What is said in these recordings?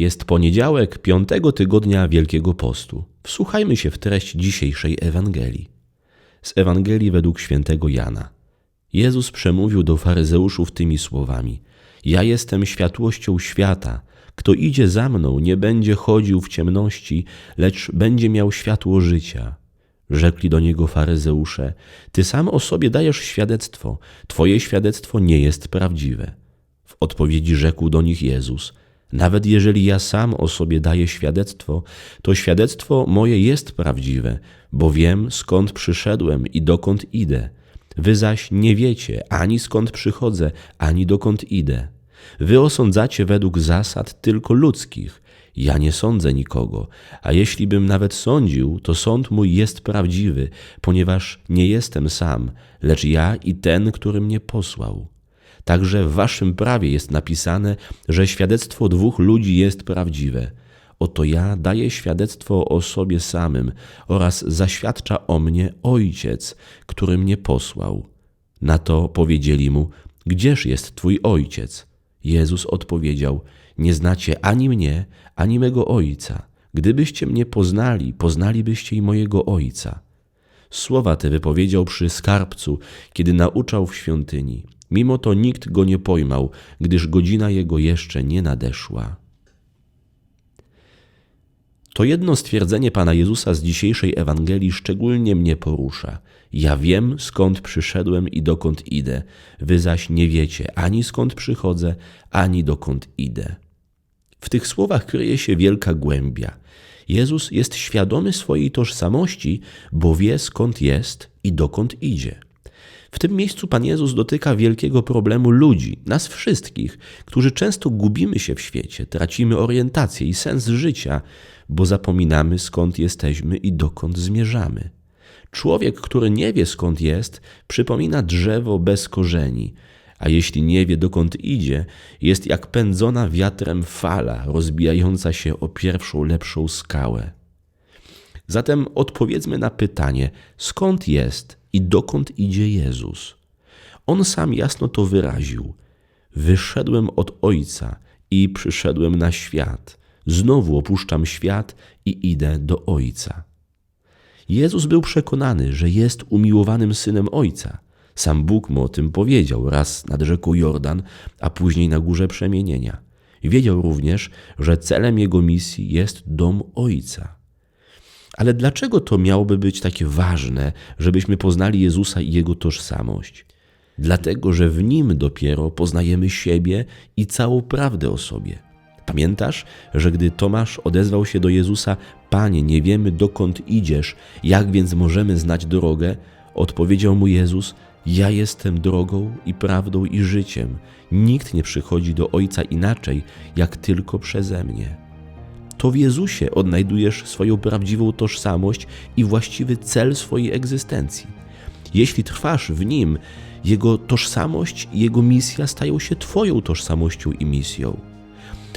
Jest poniedziałek piątego tygodnia Wielkiego Postu. Wsłuchajmy się w treść dzisiejszej Ewangelii. Z Ewangelii według świętego Jana. Jezus przemówił do faryzeuszów tymi słowami: Ja jestem światłością świata. Kto idzie za mną, nie będzie chodził w ciemności, lecz będzie miał światło życia. Rzekli do niego faryzeusze: Ty sam o sobie dajesz świadectwo, twoje świadectwo nie jest prawdziwe. W odpowiedzi rzekł do nich Jezus: Nawet jeżeli ja sam o sobie daję świadectwo, to świadectwo moje jest prawdziwe, bo wiem skąd przyszedłem i dokąd idę. Wy zaś nie wiecie ani skąd przychodzę, ani dokąd idę. Wy osądzacie według zasad tylko ludzkich. Ja nie sądzę nikogo, a jeśli bym nawet sądził, to sąd mój jest prawdziwy, ponieważ nie jestem sam, lecz ja i ten, który mnie posłał. Także w waszym prawie jest napisane, że świadectwo dwóch ludzi jest prawdziwe. Oto ja daję świadectwo o sobie samym oraz zaświadcza o mnie Ojciec, który mnie posłał. Na to powiedzieli mu: Gdzież jest twój ojciec? Jezus odpowiedział: Nie znacie ani mnie, ani mego ojca. Gdybyście mnie poznali, poznalibyście i mojego ojca. Słowa te wypowiedział przy skarbcu, kiedy nauczał w świątyni. Mimo to nikt go nie pojmał, gdyż godzina jego jeszcze nie nadeszła. To jedno stwierdzenie Pana Jezusa z dzisiejszej Ewangelii szczególnie mnie porusza. Ja wiem, skąd przyszedłem i dokąd idę, wy zaś nie wiecie ani skąd przychodzę, ani dokąd idę. W tych słowach kryje się wielka głębia. Jezus jest świadomy swojej tożsamości, bo wie skąd jest i dokąd idzie. W tym miejscu Pan Jezus dotyka wielkiego problemu ludzi, nas wszystkich, którzy często gubimy się w świecie, tracimy orientację i sens życia, bo zapominamy skąd jesteśmy i dokąd zmierzamy. Człowiek, który nie wie skąd jest, przypomina drzewo bez korzeni, a jeśli nie wie dokąd idzie, jest jak pędzona wiatrem fala rozbijająca się o pierwszą lepszą skałę. Zatem odpowiedzmy na pytanie, skąd jest i dokąd idzie Jezus. On sam jasno to wyraził. Wyszedłem od Ojca i przyszedłem na świat. Znowu opuszczam świat i idę do Ojca. Jezus był przekonany, że jest umiłowanym synem Ojca. Sam Bóg mu o tym powiedział raz nad rzeką Jordan, a później na górze przemienienia. Wiedział również, że celem jego misji jest dom Ojca. Ale dlaczego to miałoby być takie ważne, żebyśmy poznali Jezusa i Jego tożsamość? Dlatego, że w Nim dopiero poznajemy siebie i całą prawdę o sobie. Pamiętasz, że gdy Tomasz odezwał się do Jezusa: Panie, nie wiemy dokąd idziesz, jak więc możemy znać drogę? Odpowiedział mu Jezus: Ja jestem drogą i prawdą i życiem. Nikt nie przychodzi do Ojca inaczej, jak tylko przeze mnie. To w Jezusie odnajdujesz swoją prawdziwą tożsamość i właściwy cel swojej egzystencji. Jeśli trwasz w Nim, Jego tożsamość i Jego misja stają się Twoją tożsamością i misją.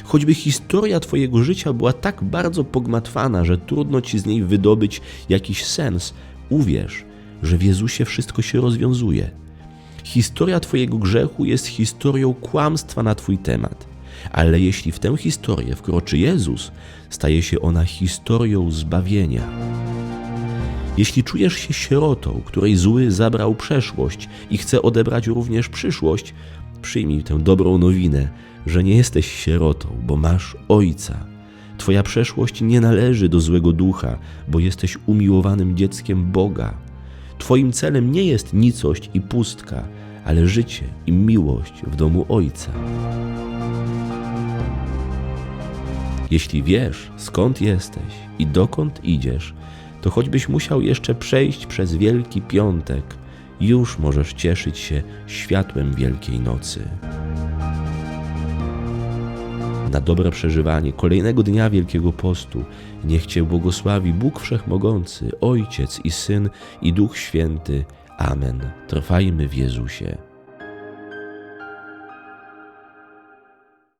Choćby historia Twojego życia była tak bardzo pogmatwana, że trudno Ci z niej wydobyć jakiś sens, uwierz, że w Jezusie wszystko się rozwiązuje. Historia Twojego grzechu jest historią kłamstwa na Twój temat ale jeśli w tę historię wkroczy Jezus, staje się ona historią zbawienia. Jeśli czujesz się sierotą, której zły zabrał przeszłość i chce odebrać również przyszłość, przyjmij tę dobrą nowinę, że nie jesteś sierotą, bo masz Ojca. Twoja przeszłość nie należy do złego ducha, bo jesteś umiłowanym dzieckiem Boga. Twoim celem nie jest nicość i pustka, ale życie i miłość w domu Ojca. Jeśli wiesz, skąd jesteś i dokąd idziesz, to choćbyś musiał jeszcze przejść przez Wielki Piątek, już możesz cieszyć się światłem Wielkiej Nocy. Na dobre przeżywanie kolejnego dnia Wielkiego Postu niech Cię błogosławi Bóg Wszechmogący, Ojciec i Syn i Duch Święty. Amen. Trwajmy w Jezusie.